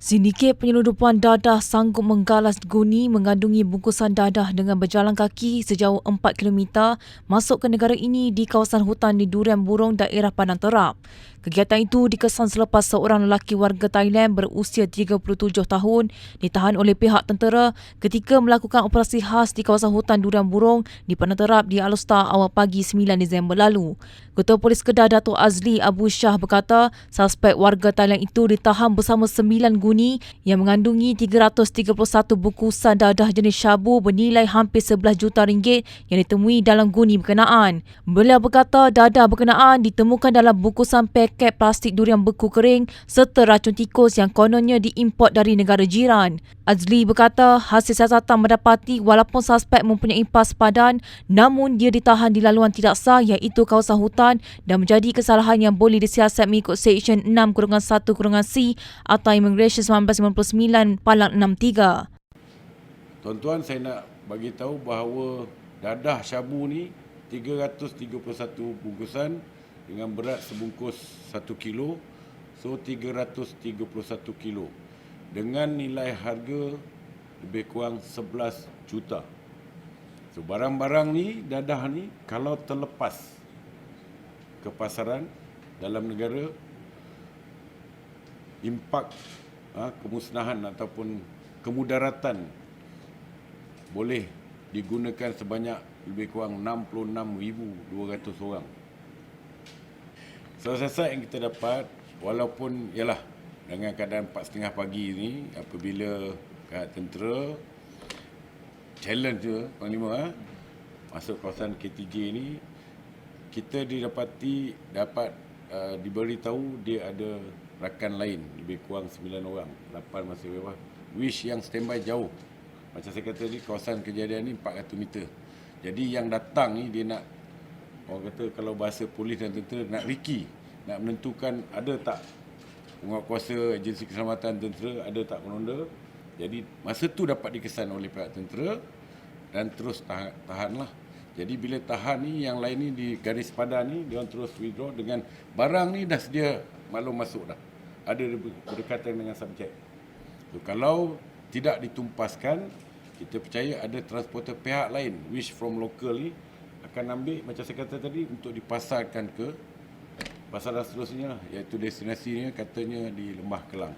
Sindiket penyeludupan dadah sanggup menggalas guni mengandungi bungkusan dadah dengan berjalan kaki sejauh 4 km masuk ke negara ini di kawasan hutan di Durian Burung daerah Padang Terap. Kegiatan itu dikesan selepas seorang lelaki warga Thailand berusia 37 tahun ditahan oleh pihak tentera ketika melakukan operasi khas di kawasan hutan Durian Burung di Padang Terap di Alustar awal pagi 9 Disember lalu. Ketua Polis Kedah Datuk Azli Abu Shah berkata suspek warga Thailand itu ditahan bersama 9 guni yang mengandungi 331 bungkusan dadah jenis syabu bernilai hampir 11 juta ringgit yang ditemui dalam guni berkenaan. Beliau berkata dadah berkenaan ditemukan dalam bungkusan paket plastik durian beku kering serta racun tikus yang kononnya diimport dari negara jiran. Azli berkata hasil siasatan mendapati walaupun suspek mempunyai pas padan namun dia ditahan di laluan tidak sah iaitu kawasan hutan dan menjadi kesalahan yang boleh disiasat mengikut Seksyen 6-1-C atau Immigration 1999 Palang 63. Tuan-tuan saya nak bagi tahu bahawa dadah syabu ni 331 bungkusan dengan berat sebungkus 1 kilo so 331 kilo dengan nilai harga lebih kurang 11 juta. So barang-barang ni dadah ni kalau terlepas ke pasaran dalam negara impak ha, kemusnahan ataupun kemudaratan boleh digunakan sebanyak lebih kurang 66,200 orang. Selesai yang kita dapat walaupun ialah dengan keadaan 4.30 pagi ni apabila pihak tentera challenge je Panglima ha, masuk kawasan K3J ni kita didapati dapat uh, diberitahu dia ada rakan lain lebih kurang 9 orang 8 masih bawah wish yang standby jauh. Macam saya kata ni kawasan kejadian ni 400 meter. Jadi yang datang ni dia nak orang kata kalau bahasa polis dan tentera nak riki nak menentukan ada tak penguatkuasa agensi keselamatan tentera ada tak penonda. Jadi masa tu dapat dikesan oleh pihak tentera dan terus tahan, tahanlah. Jadi bila tahan ni yang lain ni di garis padan ni dia terus withdraw dengan barang ni dah sedia maklum masuk dah. Ada berdekatan dengan subjek. So, kalau tidak ditumpaskan, kita percaya ada transporter pihak lain, which from local ni, akan ambil macam saya kata tadi untuk dipasarkan ke pasaran seterusnya iaitu destinasinya katanya di Lembah Kelang.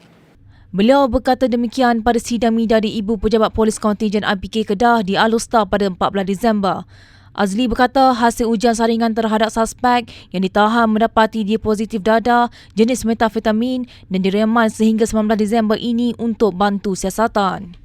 Beliau berkata demikian pada sidang media di Ibu Pejabat Polis Kontingen IPK Kedah di Alustar pada 14 Disember. Azli berkata hasil ujian saringan terhadap suspek yang ditahan mendapati dia positif dada jenis metafetamin dan direman sehingga 19 Disember ini untuk bantu siasatan.